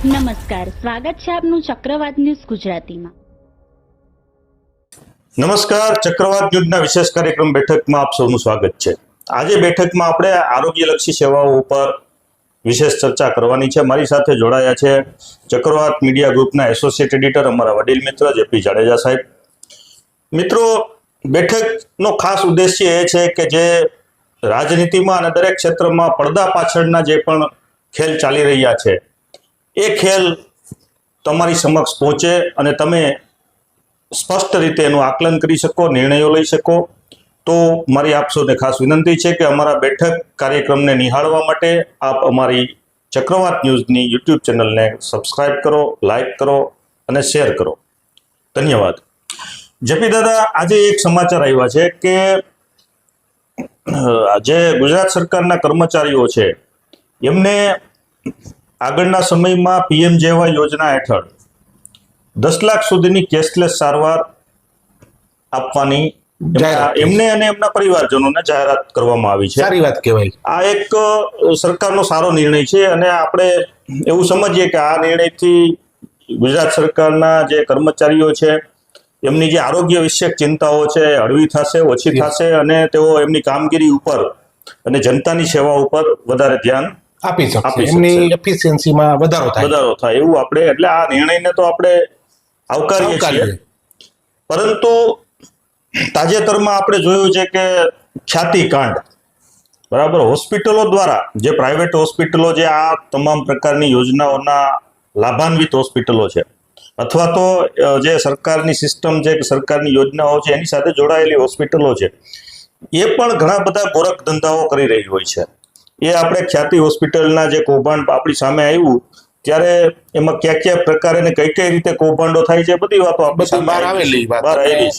નમસ્કાર, સ્વાગત છે આપનું ચક્રવાત ન્યૂઝ ગુજરાતીમાં. નમસ્કાર, ચક્રવાત યુદ્ધના વિશેષ કાર્યક્રમ બેઠકમાં આપ સૌનું સ્વાગત છે. આજે બેઠકમાં આપણે આરોગ્યલક્ષી સેવાઓ ઉપર વિશેષ ચર્ચા કરવાની છે. મારી સાથે જોડાયા છે ચક્રવાત મીડિયા ગ્રુપના એસોસિએટ એડિટર અમારા વડીલ મિત્ર જેપી જાડેજા સાહેબ. મિત્રો, બેઠકનો ખાસ ઉદ્દેશ્ય એ છે કે જે રાજનીતિમાં અને દરેક ક્ષેત્રમાં પડદા પાછળના જે પણ ખેલ ચાલી રહ્યા છે એ ખેલ તમારી સમક્ષ પહોંચે અને તમે સ્પષ્ટ રીતે એનું આકલન કરી શકો, નિર્ણયો લઈ શકો. તો મારી આપ ખાસ વિનંતી છે કે અમારા બેઠક કાર્યક્રમને નિહાળવા માટે આપ અમારી ચક્રવાત ન્યૂઝની યુટ્યુબ ચેનલને સબસ્ક્રાઇબ કરો લાઈક કરો અને શેર કરો. ધન્યવાદ. જેપી દાદા, આજે એક સમાચાર આવ્યા છે કે જે ગુજરાત સરકારના કર્મચારીઓ છે, એમને આગળના સમયમાં પીએમ જેવા યોજના હેઠળ દસ લાખ સુધીની કેશલેસ સારવાર આપવાની એમને અને એમના પરિવારજનોને જાહેરાત કરવામાં આવી છે. સારી વાત કહેવાય. આ એક સરકારનો સારો નિર્ણય છે અને આપણે એવું સમજીએ કે આ નિર્ણયથી ગુજરાત સરકારના જે કર્મચારીઓ છે એમની જે આરોગ્ય વિષયક ચિંતાઓ છે હળવી થશે ઓછી થશે અને તેઓ એમની કામગીરી ઉપર અને જનતાની સેવા ઉપર વધારે ધ્યાન આપી શકશે. એમની એફિશિયન્સીમાં વધારો થાય. વધારો થાય એવું આપણે એટલે આ નિર્ણયને તો આપણે આવકારીએ છીએ. પરંતુ તાજેતરમાં આપણે જોયું છે કે ખ્યાતિ કાંડ બરાબર? હોસ્પિટલો દ્વારા જે પ્રાઇવેટ હોસ્પિટલો જે આ તમામ પ્રકારની યોજનાઓના લાભાન્વિત હોસ્પિટલો છે. અથવા તો જે સરકારની સિસ્ટમ છે કે સરકારની યોજનાઓ છે એની સાથે જોડાયેલી હોસ્પિટલો છે. એ પણ ઘણા બધા ગોરખ ધંધાઓ કરી રહી હોય છે. એ આપણે ખ્યાતિ હોસ્પિટલના જે કૌભાંડ આપણી સામે આવ્યું ત્યારે એમાં કયા કયા પ્રકારે ને કઈ કઈ રીતે કૌભાંડો થાય છે બધી વાતો આપણે બધી બહાર આવેલી વાત. બહાર આવેલી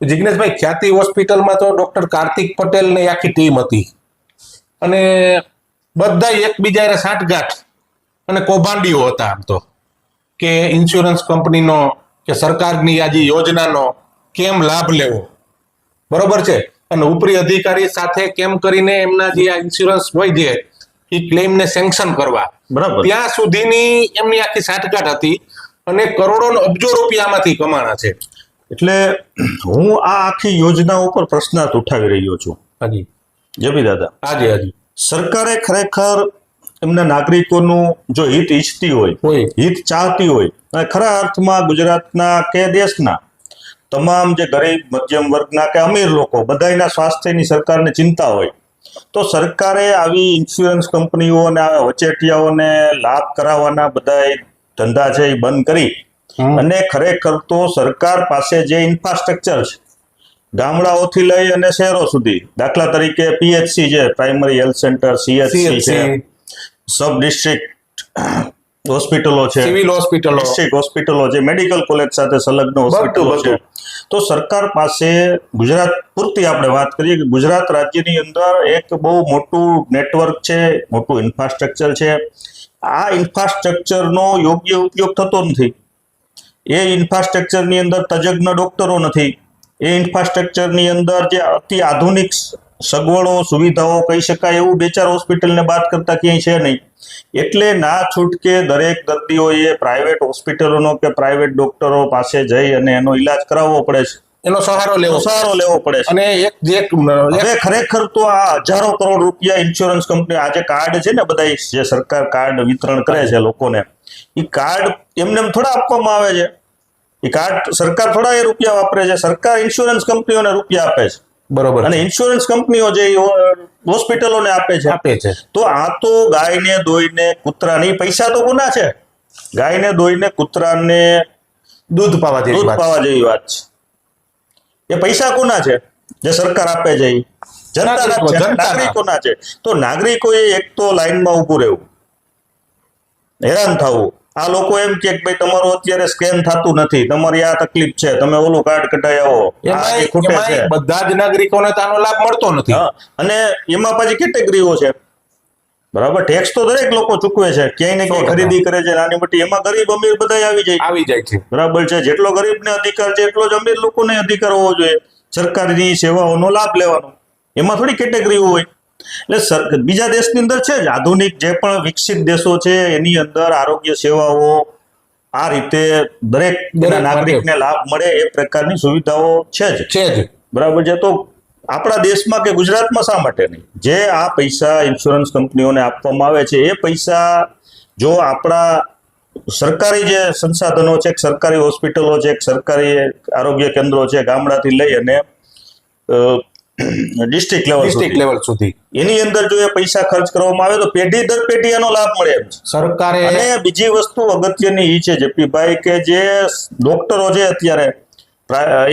જિજ્ઞેશભાઈ જિગ્નેશભાઈ ખ્યાતિ હોસ્પિટલમાં તો ડોક્ટર કાર્તિક પટેલ ને આખી ટીમ હતી. અને બધા એકબીજા સાંઠગાંઠ અને કૌભાંડીઓ હતા આમ તો. કે ઇન્સ્યોરન્સ કંપનીનો કે સરકારની આજે યોજનાનો કેમ લાભ લેવો? બરોબર છે? અને ઉપરી અધિકારી સાથે કેમ કરીને એમના જે આ ઇન્સ્યોરન્સ હોય છે એ ક્લેમને સેન્કશન કરવા. બરાબર. ત્યાં સુધીની એમની આખી સાટકાટ હતી અને કરોડો અબજો રૂપિયામાંથી કમાણા છે. એટલે હું આ આખી યોજના ઉપર પ્રશ્નાર્થ ઉઠાવી રહ્યો છું. હાજી. જેબી દાદા. હાજી હાજી. સરકારે ખરેખર એમના નાગરિકોનું જો હિત ઈચ્છતી હોય હોય. હિત ચાહતી હોય અને ખરા અર્થમાં ગુજરાતના કે દેશના તમામ જે ગરીબ મધ્યમ વર્ગના કે અમીર લોકો બધાયના સ્વાસ્થ્યની સરકારને ચિંતા હોય તો સરકારે આવી ઇન્સ્યોરન્સ કંપનીઓ અને આવા વચેટિયાઓને લાભ કરાવવાના બધા ધંધા છે એ બંધ કરી. અને ખરેખર તો સરકાર પાસે જે ઇન્ફ્રાસ્ટ્રક્ચર છે ગામડાઓથી લઈ અને શહેરો સુધી દાખલા તરીકે પીએચસી છે પ્રાઇમરી હેલ્થ સેન્ટર સીએચસી છે સબ ડિસ્ટ્રિક્ટ હોસ્પિટલો છે સિવિલ હોસ્પિટલો ડિસ્ટ્રિક્ટ હોસ્પિટલો છે મેડિકલ કોલેજ સાથે સંલગ્ન હોસ્પિટલો છે. તો સરકાર પાસે ગુજરાત, પૂરતી આપણે વાત કરીએ કે ગુજરાત રાજ્યની અંદર એક બહુ મોટું નેટવર્ક છે, મોટું ઇન્ફ્રાસ્ટ્રક્ચર છે. આ ઇન્ફ્રાસ્ટ્રક્ચરનો યોગ્ય ઉપયોગ થતો નથી. એ ઇન્ફ્રાસ્ટ્રક્ચરની અંદર તજજ્ઞ ડોક્ટરો નથી. એ ઇન્ફ્રાસ્ટ્રક્ચરની અંદર જે અતિ આધુનિક સગવડો સુવિધાઓ કહી શકાય એવું બે ચાર હોસ્પિટલને બાદ કરતા ક્યાંય છે નહીં. એટલે ના છૂટકે દરેક દર્દીઓએ પ્રાઇવેટ હોસ્પિટલોનો કે પ્રાઇવેટ ડોક્ટરો પાસે જઈ અને એનો ઈલાજ કરાવવો પડે છે. એનો સહારો લેવો સહારો લેવો પડે છે. અને એક જે હવે ખરેખર તો આ હજારો કરોડ રૂપિયા ઇન્સ્યોરન્સ કંપની આ જે કાર્ડ છે ને બધા જે સરકાર કાર્ડ વિતરણ કરે છે લોકોને એ કાર્ડ એમને એમ થોડા આપવામાં આવે છે. એ કાર્ડ સરકાર થોડા એ રૂપિયા વાપરે છે. સરકાર ઇન્સ્યોરન્સ કંપનીઓને રૂપિયા આપે છે. બરોબર અને ઇન્સ્યોરન્સ કંપનીઓ જે હોસ્પિટલોને આપે છે. આપે છે. તો આ તો ગાયને દોઈને કૂતરાની પૈસા તો ગુના છે. ગાયને દોઈને કૂતરાને દૂધ પાવા જેવી દૂધ પાવા જેવી વાત છે. એ પૈસા કોના છે. જે સરકાર આપે છે? જનતાના છે. નાગરિકોના છે. તો નાગરિકોએ એક તો લાઈનમાં ઊભું રહેવું. હેરાન થવું. આ લોકો એમ કે ભાઈ તમારું અત્યારે સ્કેન થતું નથી. તમારી આ તકલીફ છે. તમે ઓલું કાર્ડ કઢાઈ આવો. ખૂટે છે. બધા જ નાગરિકોને આનો લાભ મળતો નથી. અને એમાં પાછી કેટેગરીઓ છે. બરાબર? ટેક્સ તો દરેક લોકો ચૂકવે છે. ક્યાંય ને ક્યાંય ખરીદી કરે છે નાની મોટી. એમાં ગરીબ અમીર બધા આવી જાય. આવી જાય છે. બરાબર છે? જેટલો ગરીબને અધિકાર છે એટલો જ અમીર લોકોને અધિકાર હોવો જોઈએ. સરકારની સેવાઓનો લાભ લેવાનો. એમાં થોડી કેટેગરીઓ હોય. એટલે બીજા દેશની અંદર છે જ આધુનિક જે પણ વિકસિત દેશો છે એની અંદર આરોગ્ય સેવાઓ આ રીતે દરેક નાગરિકને લાભ મળે એ પ્રકારની સુવિધાઓ છે જ. છે જ. બરાબર છે? તો આપણા દેશમાં કે ગુજરાતમાં શા માટે નહીં? જે આ પૈસા ઇન્સ્યોરન્સ કંપનીઓને આપવામાં આવે છે એ પૈસા જો આપણા સરકારી જે સંસાધનો છે સરકારી હોસ્પિટલો છે સરકારી આરોગ્ય કેન્દ્રો છે ગામડાથી લઈ અને ડિસ્ટ્રિક્ટ લેવલ ડિસ્ટ્રિક્ટ લેવલ સુધી. એની અંદર જો એ પૈસા ખર્ચ કરવામાં આવે તો પેઢી દર પેઢી એનો લાભ મળે સરકારે અને બીજી વસ્તુ અગત્યની એ છે જેપીભાઈ કે જે ડોક્ટરો છે અત્યારે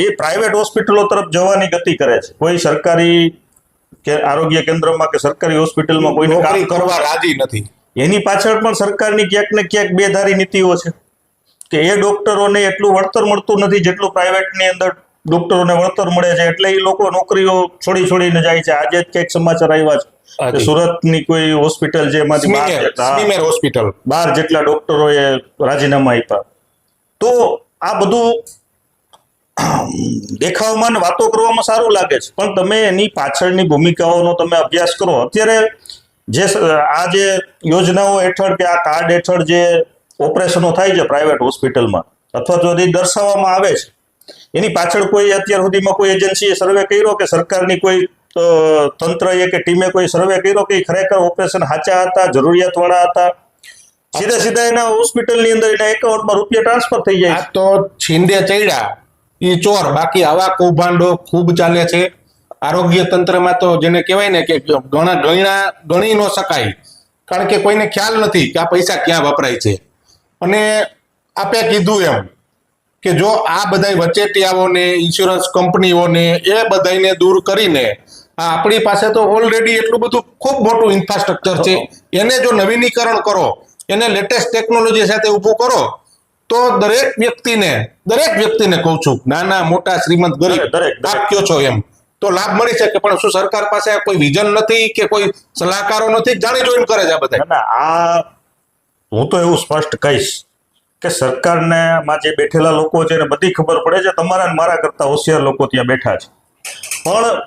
એ પ્રાઇવેટ હોસ્પિટલો તરફ જવાની ગતિ કરે છે. કોઈ સરકારી કે આરોગ્ય કેન્દ્રમાં કે સરકારી હોસ્પિટલમાં કોઈ કામ નોકરી કરવા કરવા રાજી નથી. એની પાછળ પણ સરકારની ક્યાંક ને ક્યાંક બેધારી નીતિઓ છે. કે એ ડોક્ટરોને એટલું વળતર મળતું નથી જેટલું પ્રાઇવેટની અંદર ડોક્ટરોને વળતર મળે છે એટલે એ લોકો નોકરીઓ છોડી છોડીને જાય છે. આજે જ ક્યાંક સમાચાર આવ્યા છે સુરતની કોઈ હોસ્પિટલ છે એમાંથી હોસ્પિટલ. બાર જેટલા ડોક્ટરોએ રાજીનામા આપ્યા. તો આ બધું દેખાવમાં ને વાતો કરવામાં સારું લાગે છે. પણ તમે એની પાછળની ભૂમિકાઓનો તમે અભ્યાસ કરો. અત્યારે જે આ જે યોજનાઓ હેઠળ કે આ કાર્ડ હેઠળ જે ઓપરેશનો થાય છે પ્રાઇવેટ હોસ્પિટલમાં અથવા તો એ દર્શાવવામાં આવે છે એની પાછળ કોઈ અત્યાર સુધીમાં કોઈ એજન્સીએ સર્વે કર્યો કે સરકારની કોઈ તંત્રએ કે ટીમે કોઈ સર્વે કર્યો કે ખરેખર ઓપરેશન સાચા હતા, જરૂરિયાતવાળા હતા? સીધા સીધા એના હોસ્પિટલની અંદર, એના એકાઉન્ટમાં રૂપિયા ટ્રાન્સફર થઈ જાય તો છીંદે ચડ્યા. એ ચોર. બાકી આવા કૌભાંડો ખૂબ ચાલે છે. આરોગ્ય તંત્રમાં તો જેને કહેવાય ને કે ઘણા ગણ્યા ગણી ન શકાય. કારણ કે કોઈને ખ્યાલ નથી કે આ પૈસા ક્યાં વપરાય છે. અને આપે કીધું એમ કે જો આ બધા વચેટિયાઓને ઇન્સ્યોરન્સ કંપનીઓને એ બધાને દૂર કરીને આ આપણી પાસે તો ઓલરેડી એટલું બધું ખૂબ મોટું ઇન્ફ્રાસ્ટ્રક્ચર છે. એને જો નવીનીકરણ કરો એને લેટેસ્ટ ટેકનોલોજી સાથે ઊભું કરો તો દરેક વ્યક્તિને દરેક વ્યક્તિને કહું છું નાના મોટા શ્રીમંત ગરીબ દરેક. આપ કયો છો એમ તો લાભ મળી શકે. પણ શું સરકાર પાસે કોઈ વિઝન નથી કે કોઈ સલાહકારો નથી? જાણી જોઈને કરે છે આ બધા ના આ હું તો એવું સ્પષ્ટ કહીશ કે સરકારને માં જે બેઠેલા લોકો છે એને બધી ખબર પડે છે, તમારા મારા કરતા હોશિયાર લોકો ત્યાં બેઠા છે. પણ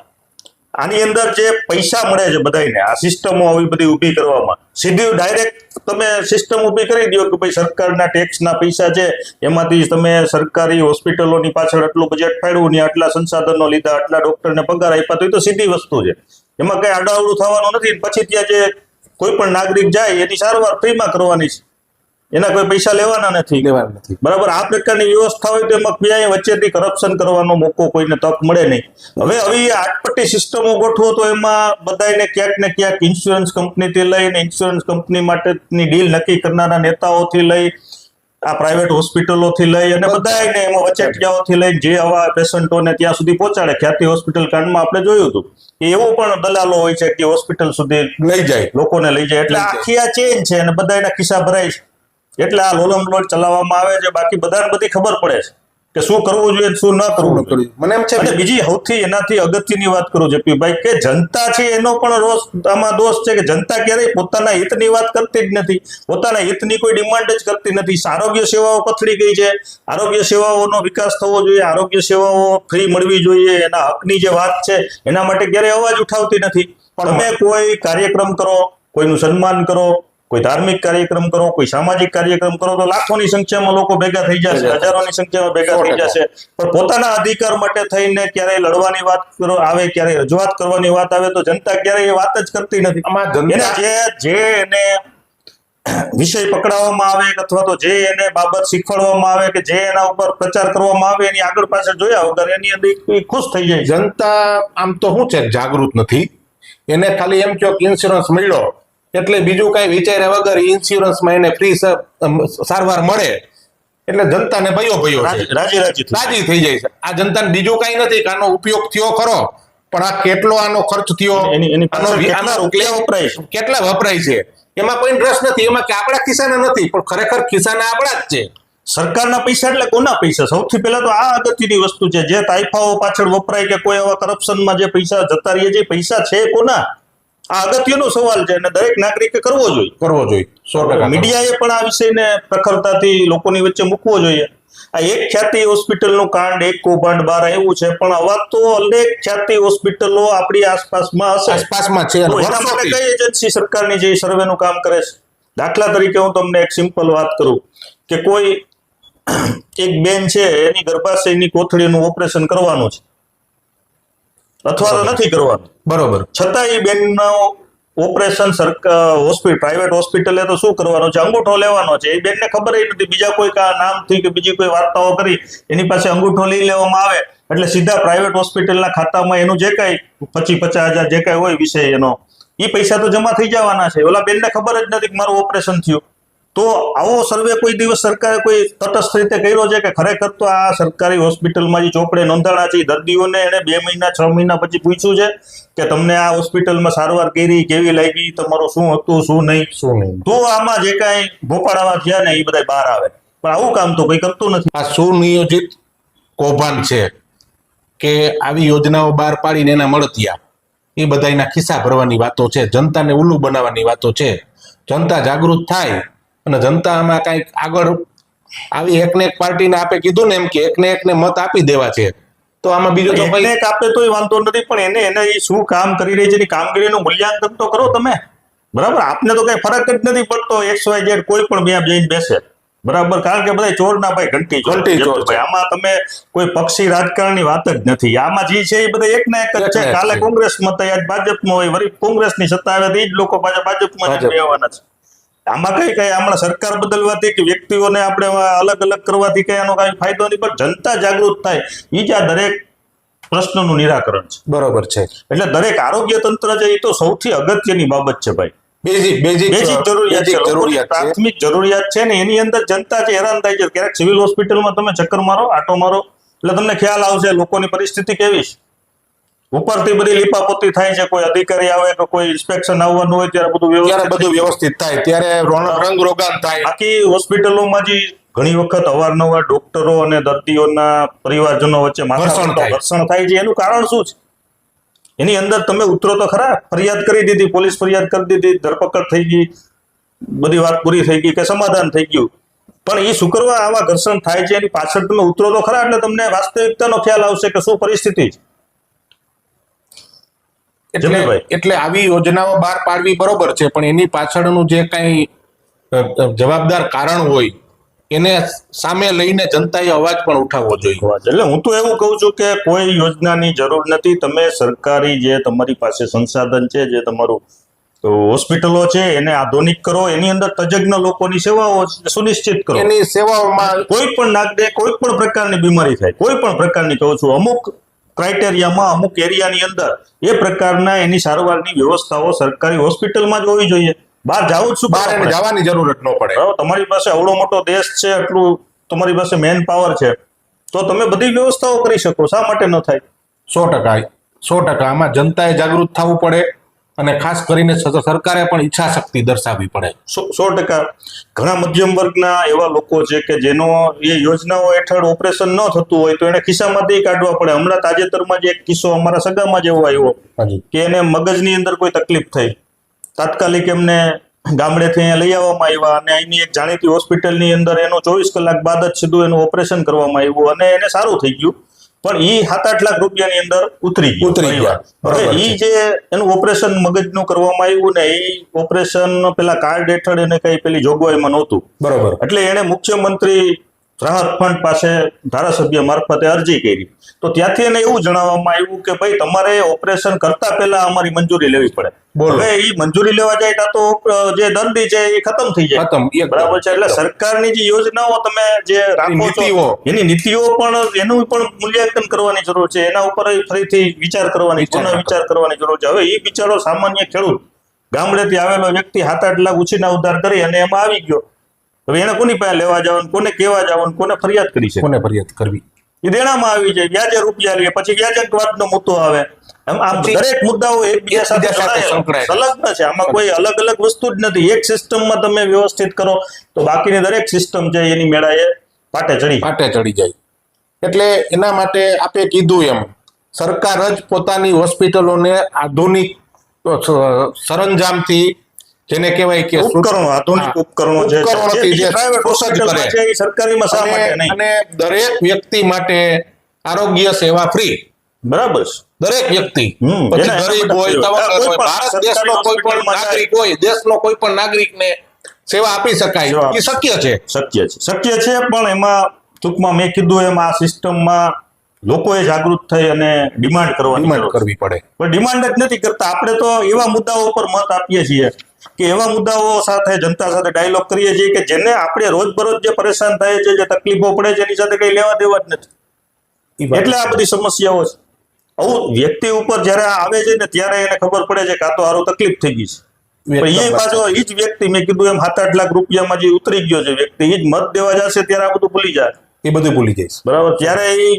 આની અંદર જે પૈસા મળે છે બધાને આ સિસ્ટમો આવી બધી ઊભી કરવામાં, સીધી ડાયરેક્ટ તમે સિસ્ટમ ઊભી કરી દો કે ભાઈ સરકારના ટેક્સના પૈસા છે, એમાંથી તમે સરકારી હોસ્પિટલોની પાછળ આટલું બજેટ ફાળવ્યું ને આટલા સંસાધનો લીધા, આટલા ડોક્ટરને પગાર આપ્યા તો એ તો સીધી વસ્તુ છે. એમાં કંઈ આડાવડું થવાનું નથી પછી ત્યાં જે કોઈ પણ નાગરિક જાય એની સારવાર ફ્રીમાં કરવાની છે. એના કોઈ પૈસા લેવાના નથી. લેવાના નથી. બરાબર? આ પ્રકારની વ્યવસ્થા હોય તો એમાં ક્યાંય વચ્ચેથી કરપ્શન કરવાનો મોકો કોઈને તક મળે નહીં. હવે આવી આટપટ્ટી સિસ્ટમો ગોઠવો તો એમાં બધાને ક્યાંક ને ક્યાંક ઇન્સ્યોરન્સ કંપનીથી લઈને ઇન્સ્યોરન્સ કંપની માટેની ડીલ નક્કી કરનારા નેતાઓથી લઈ આ પ્રાઇવેટ હોસ્પિટલોથી લઈ અને બધાને એમાં વચેટિયાઓથી લઈ જે આવા પેશન્ટોને ત્યાં સુધી પહોંચાડે. ખ્યાતિ હોસ્પિટલ કાંડમાં આપણે જોયું હતું કે એવો પણ દલાલો હોય છે કે હોસ્પિટલ સુધી લઈ જાય લોકોને લઈ જાય. એટલે આખી આ ચેન છે અને બધા એના ખિસ્સા ભરાય છે. એટલે આ લોલમ લોટ ચલાવવામાં આવે છે. બાકી બધાને બધી ખબર પડે છે કે શું કરવું જોઈએ શું ન કરવું જોઈએ. મને એમ છે અને બીજી સૌથી એનાથી અગત્યની વાત કરું જેપીભાઈ કે જનતા છે એનો પણ રોષ આમાં દોષ છે કે જનતા ક્યારેય પોતાના હિતની વાત કરતી જ નથી. પોતાના હિતની કોઈ ડિમાન્ડ જ કરતી નથી. આરોગ્ય સેવાઓ પથડી ગઈ છે. આરોગ્ય સેવાઓનો વિકાસ થવો જોઈએ. આરોગ્ય સેવાઓ ફ્રી મળવી જોઈએ. એના હકની જે વાત છે એના માટે ક્યારેય અવાજ ઉઠાવતી નથી. પણ તમે કોઈ કાર્યક્રમ કરો કોઈનું સન્માન કરો કોઈ ધાર્મિક કાર્યક્રમ કરો કોઈ સામાજિક કાર્યક્રમ કરો તો લાખોની સંખ્યામાં લોકો ભેગા થઈ જશે. હજારોની સંખ્યામાં ભેગા થઈ. જશે પણ પોતાના અધિકાર માટે થઈને ક્યારેય લડવાની વાત આવે ક્યારેય રજૂઆત કરવાની વાત આવે તો જનતા ક્યારેય એ વાત જ કરતી નથી જે એને વિષય પકડાવવામાં આવે અથવા તો જે એને બાબત શીખવાડવામાં આવે કે જે એના ઉપર પ્રચાર કરવામાં આવે એની આગળ પાછળ જોયા વગર એની અંદર ખુશ થઈ જાય જનતા આમ તો શું છે જાગૃત નથી એને ખાલી એમ કહો કે ઇન્સ્યોરન્સ મળ્યો એટલે બીજું કાંઈ વિચાર્યા વગર ઇન્સ્યોરન્સમાં એને ફ્રી સારવાર મળે. એટલે જનતાને ભયો ભયો રાજી રાજી રાજી થઈ જાય છે. આ જનતાને બીજું કાંઈ નથી કે આનો ઉપયોગ થયો ખરો પણ આ કેટલો આનો ખર્ચ થયો વપરાય છે? કેટલા વપરાય છે? એમાં કોઈ રસ નથી. એમાં કે આપણા ખિસ્સાના નથી પણ ખરેખર ખિસ્સાના આપણા જ છે. સરકારના પૈસા એટલે કોના પૈસા? સૌથી પહેલા તો આ અગત્યની વસ્તુ છે. જે તાઇફાઓ પાછળ વપરાય કે કોઈ એવા કરપ્શનમાં જે પૈસા જતા રહીએ જે પૈસા છે કોના? આ અગત્યનો સવાલ છે અને દરેક નાગરિકે કરવો જોઈએ. કરવો જોઈએ. સો ટકા મીડિયાએ પણ આ વિષયને પ્રખરતાથી લોકોની વચ્ચે મૂકવો જોઈએ. આ એક ખ્યાતિ હોસ્પિટલનું કાંડ એક કૌભાંડ બહાર આવ્યું છે પણ આવા તો અનેક ખ્યાતિ હોસ્પિટલો આપણી આસપાસમાં હશે. આસપાસમાં છે. એના માટે કઈ એજન્સી સરકારની જે સર્વેનું કામ કરે છે? દાખલા તરીકે હું તમને એક સિમ્પલ વાત કરું કે કોઈ એક બેન છે એની ગર્ભાશયની કોથળીનું ઓપરેશન કરવાનું છે. અથવા તો નથી કરવાનું. બરોબર. છતાં એ બેનનો ઓપરેશન સરકાર હોસ્પિટલ પ્રાઇવેટ હોસ્પિટલે તો શું કરવાનું છે? અંગૂઠો લેવાનો છે. એ બેનને ખબર નથી. બીજા કોઈ કા નામથી કે બીજી કોઈ વાર્તાઓ કરી એની પાસે અંગૂઠો લઈ લેવામાં આવે. એટલે સીધા પ્રાઇવેટ હોસ્પિટલના ખાતામાં એનું જે કાંઈ પચીસ પચાસ હજાર જે કાંઈ હોય વિષય એનો એ પૈસા તો જમા થઈ જવાના છે. ઓલા બેનને ખબર જ નથી કે મારું ઓપરેશન થયું. તો આવો સર્વે કોઈ દિવસ સરકારે કોઈ તટસ્થ રીતે કર્યો છે કે ખરેખર તો આ સરકારી હોસ્પિટલમાં જે ચોપડે નોંધાણા છે દર્દીઓને એને બે મહિના છ મહિના પછી પૂછ્યું છે કે તમને આ હોસ્પિટલમાં સારવાર કરી કેવી લાગી તમારું શું હતું શું નહીં? શું નહીં? તો આમાં જે કાંઈ ભોપાળામાં થયા ને એ બધા બહાર આવે. પણ આવું કામ તો કંઈ કરતું નથી. આ સુનિયોજિત કૌભાંડ છે કે આવી યોજનાઓ બહાર પાડીને એના મળતિયા. એ બધા એના ખિસ્સા ભરવાની વાતો છે જનતાને ઉલ્લુ બનાવવાની વાતો છે. જનતા જાગૃત થાય અને જનતા આમાં કાંઈક આગળ આવી એકને એક પાર્ટીને આપે કીધું ને એમ કે એકને એકને મત આપી દેવા છે. તો આમાં બીજો તો એકને એક આપે તોય વાંધો નથી પણ એને એને એ શું કામ કરી રહી છે? એની કામગીરીનું મૂલ્યાંકન તો કરો તમે. બરાબર? આપને તો કઈ ફરક જ નથી પડતો એક્સ વાય ઝેડ કોઈ પણ બે જઈને બેસે. બરાબર? કારણ કે બધા ચોર ના ભાઈ ઘંટી ઘંટી ચોર છે. આમાં તમે કોઈ પક્ષી રાજકારણની વાત જ નથી. આમાં જે છે એ બધા એક ના એક જ છે. કાલે કોંગ્રેસ કોંગ્રેસમાં તો આજ ભાજપમાં હોય વળી કોંગ્રેસની સત્તા આવે તો એ જ લોકો પાછા ભાજપમાં જ રહેવાના છે. આમાં કઈ કઈ? હમણાં સરકાર બદલવાથી કે વ્યક્તિઓને આપણે અલગ અલગ કરવાથી કઈ એનો કઈ ફાયદો નહીં પણ જનતા જાગૃત થાય. એ જ આ દરેક પ્રશ્નનું નિરાકરણ છે. બરોબર છે. એટલે દરેક આરોગ્ય તંત્ર છે એ તો સૌથી અગત્યની બાબત છે ભાઈ. બેઝિક બેઝિક જરૂરિયાત છે જરૂરિયાત પ્રાથમિક જરૂરિયાત છે ને એની અંદર જનતા છે હેરાન થાય છે. ક્યારેક સિવિલ હોસ્પિટલમાં તમે ચક્કર મારો આટો મારો એટલે તમને ખ્યાલ આવશે લોકોની પરિસ્થિતિ કેવી છે. ઉપરથી બધી લીપાપોતી થાય છે કોઈ અધિકારી આવે કે કોઈ ઇન્સ્પેક્શન આવવાનું હોય ત્યારે બધું ત્યારે વ્યવસ્થિત બધું વ્યવસ્થિત થાય. ત્યારે રંગ રોગાન થાય. બાકી હોસ્પિટલોમાં જે ઘણી વખત અવારનવાર ડોક્ટરો અને દર્દીઓના પરિવારજનો વચ્ચે ઘર્ષણ થાય. છે. એનું કારણ શું છે? એની અંદર તમે ઉતરો તો ખરા. ફરિયાદ કરી દીધી પોલીસ ફરિયાદ કરી દીધી ધરપકડ થઈ ગઈ. બધી વાત પૂરી થઈ ગઈ કે સમાધાન થઈ ગયું. પણ એ શુક્રવાર આવા ઘર્ષણ થાય છે એની પાછળ તમે ઉતરો તો ખરા. એટલે તમને વાસ્તવિકતાનો ખ્યાલ આવશે કે શું પરિસ્થિતિ છે. એટલે. એટલે આવી યોજનાઓ બહાર પાડવી બરોબર છે પણ એની પાછળનું જે કઈ જવાબદાર કારણ હોય એને સામે લઈને જનતાએ અવાજ પણ ઉઠાવવો જોઈએ. એટલે હું તો એવું કહું છું કે કોઈ યોજનાની જરૂર નથી. તમે સરકારી જે તમારી પાસે સંસાધન છે જે તમારું હોસ્પિટલો છે એને આધુનિક કરો. એની અંદર તજજ્ઞ લોકોની સેવાઓ સુનિશ્ચિત કરો. એની સેવાઓમાં કોઈ પણ નાગરિક કોઈ પણ પ્રકારની બીમારી થાય કોઈ પણ પ્રકારની કહું છું અમુક ક્રાઇટેરિયામાં અમુક એરિયાની અંદર એ પ્રકારના એની સારવારની વ્યવસ્થાઓ સરકારી હોસ્પિટલમાં જ હોવી જોઈએ. બહાર જવું જ શું બહાર જવાની જરૂરત ન પડે. તમારી પાસે અવડો મોટો દેશ છે એટલું તમારી પાસે મેન પાવર છે. તો તમે બધી વ્યવસ્થાઓ કરી શકો શા માટે ન થાય? સો ટકા સો ટકા. આમાં જનતાએ જાગૃત થવું પડે. અને ખાસ કરીને સરકારે પણ ઈચ્છા શક્તિ દર્શાવવી પડે. સો ટકા. ઘણા મધ્યમ વર્ગના એવા લોકો છે કે જેનો એ યોજનાઓ હેઠળ ઓપરેશન ન થતું હોય તો એને ખિસ્સામાંથી કાઢવા પડે. હમણાં તાજેતરમાં જ એક કિસ્સો અમારા સગામાં જેવો આવ્યો કે એને મગજની અંદર કોઈ તકલીફ થઈ. તાત્કાલિક એમને ગામડેથી અહીંયા લઈ આવવામાં આવ્યા અને અહીંની એક જાણીતી હોસ્પિટલની અંદર એનું ચોવીસ કલાક બાદ જ સીધું એનું ઓપરેશન કરવામાં આવ્યું અને એને સારું થઈ ગયું. પણ ઈ સાત આઠ લાખ રૂપિયાની અંદર ઉતરી ગયું ઉતરી ગયા. બરાબર ઈ જે એનું ઓપરેશન મગજનું કરવામાં આવ્યું ને એ ઓપરેશન પેલા કાર્ડ હેઠળ એને કઈ પેલી જોગવાઈમાં નહોતું. બરોબર. એટલે એને મુખ્યમંત્રી રાહત ફંડ પાસે ધારાસભ્ય મારફતે અરજી કરી. તો ત્યાંથી એને એવું જણાવવામાં આવ્યું કે ભાઈ તમારે ઓપરેશન કરતા પહેલા અમારી મંજૂરી લેવી પડે. બોલો. હવે એ મંજૂરી લેવા જાય ત્યાં તો જે દર્દી છે એ ખતમ થઈ જાય. ખતમ બરાબર છે? એટલે સરકારની જે યોજનાઓ તમે જે રાખો છો એની નીતિઓ પણ એનું પણ મૂલ્યાંકન કરવાની જરૂર છે. એના ઉપર ફરીથી વિચાર કરવાની પુનઃ વિચાર કરવાની જરૂર છે. હવે એ વિચારો સામાન્ય ખેડૂત ગામડેથી આવેલો વ્યક્તિ સાત આઠ લાખ ઉછીના ઉધાર કરી અને એમાં આવી ગયો. હવે એને કોની પાસે લેવા જવાનું કોને કેવા જવાનું કોને ફરિયાદ કરી છે? કોને ફરિયાદ કરવી? એ દેણામાં આવી જાય વ્યાજે રૂપિયા લે પછી વ્યાજકવાદનો મુદ્દો આવે. આમ આમ દરેક મુદ્દાઓ એકબીજા સાથે. સંલગ્ન છે. આમાં કોઈ અલગ અલગ વસ્તુ જ નથી. એક સિસ્ટમમાં તમે વ્યવસ્થિત કરો તો બાકીની દરેક સિસ્ટમ છે એની મેળાએ પાટે ચડી. પાટે ચડી જાય. એટલે એના માટે આપે કીધું એમ સરકાર જ પોતાની હોસ્પિટલોને આધુનિક સરંજામથી જેને કહેવાય કે ઉપકરણો આધુનિક ઉપકરણો જે છે, એ સરકારીમાં શા માટે નહીં? અને દરેક વ્યક્તિ માટે આરોગ્ય સેવા ફ્રી બરાબર દરેક વ્યક્તિ. પછી ગરીબ હોય ભારત દેશનો કોઈ પણ નાગરિક હોય દેશનો કોઈ પણ નાગરિકને સેવા આપી શકાય. એ શક્ય છે. શક્ય. છે. શક્ય છે પણ એમાં ટૂંકમાં મેં કીધું એમ આ સિસ્ટમમાં લોકોએ જાગૃત થઈ અને ડિમાન્ડ કરવાની ડિમાન્ડ કરવી પડે. પણ ડિમાન્ડ જ નથી કરતા. આપણે તો એવા મુદ્દાઓ પર મત આપીએ છીએ. કે એવા મુદ્દાઓ સાથે જનતા સાથે ડાયલોગ કરીએ છીએ કે જેને આપણે રોજબરોજ જે પરેશાન થાય છે જે તકલીફો પડે છે એની સાથે કઈ લેવા દેવા જ નથી. એટલે આ બધી સમસ્યાઓ છે. આવું વ્યક્તિ ઉપર જ્યારે આવે છે ને ત્યારે એને ખબર પડે છે કે તો હારું તકલીફ થઈ ગઈ છે. એ પાછો એ જ વ્યક્તિ મેં કીધું એમ સાત આઠ લાખ રૂપિયામાં જે ઉતરી ગયો છે વ્યક્તિ એ જ મત દેવા જશે ત્યારે આ બધું ભૂલી જાય. એ બધું ભૂલી જઈશ. બરાબર? ત્યારે એ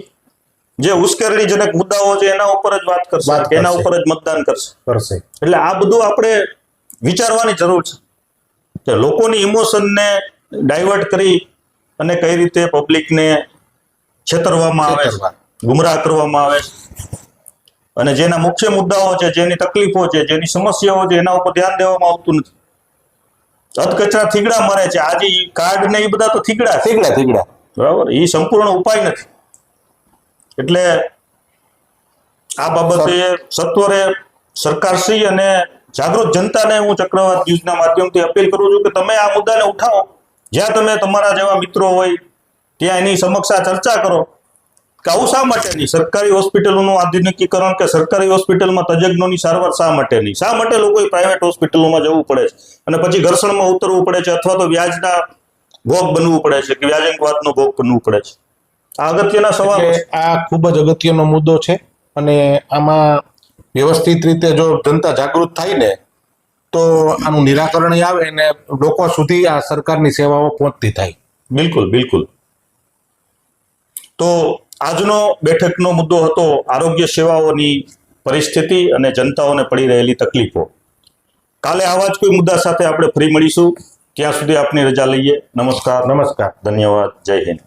જે ઉશ્કેરણીજનક મુદ્દાઓ છે એના ઉપર જ વાત કરશે એના ઉપર જ મતદાન કરશે. કરશે. એટલે આ બધું આપણે વિચારવાની જરૂર છે કે લોકોની ઇમોશનને ડાયવર્ટ કરી અને કઈ રીતે પબ્લિકને છેતરવામાં આવે ગુમરાહ કરવામાં આવે અને જેના મુખ્ય મુદ્દાઓ છે જેની તકલીફો છે જેની સમસ્યાઓ છે એના ઉપર ધ્યાન દેવામાં આવતું નથી. અધકચરા થીગડા મરે છે. આજે કાર્ડ ને એ બધા તો થીગડા થીગડા થીગડા. બરાબર? એ સંપૂર્ણ ઉપાય નથી. એટલે આ બાબતે સત્વરે સરકારશ્રી અને જાગૃત જનતાને હું ચક્રવાત ન્યૂઝના માધ્યમથી અપીલ કરું છું કે તમે આ મુદ્દાને ઉઠાવો. જ્યાં તમે તમારા જેવા મિત્રો હોય ત્યાં એની સમક્ષ ચર્ચા કરો. કે આવું શા માટે નહીં સરકારી હોસ્પિટલોનું આધુનિકીકરણ કે સરકારી હોસ્પિટલમાં તજજ્ઞોની સારવાર શા માટે નહીં શા માટે લોકોએ પ્રાઇવેટ હોસ્પિટલોમાં જવું પડે છે? અને પછી ઘર્ષણમાં ઉતરવું પડે છે અથવા તો વ્યાજના ભોગ બનવું પડે છે કે વ્યાજંકવાદનો ભોગ બનવું પડે છે? આ અગત્યના સવાલ આ ખૂબ જ અગત્યનો મુદ્દો છે અને આમાં વ્યવસ્થિત રીતે જો જનતા જાગૃત થાય ને તો આનું નિરાકરણ આવે ને લોકો સુધી આ સરકારની સેવાઓ પહોંચતી થાય. બિલકુલ બિલકુલ. તો આજનો બેઠકનો મુદ્દો હતો આરોગ્ય સેવાઓની પરિસ્થિતિ અને જનતાઓને પડી રહેલી તકલીફો. કાલે આવા જ કોઈ મુદ્દા સાથે આપણે ફરી મળીશું. ત્યાં સુધી આપની રજા લઈએ. નમસ્કાર. નમસ્કાર. ધન્યવાદ. જય હિન્દ.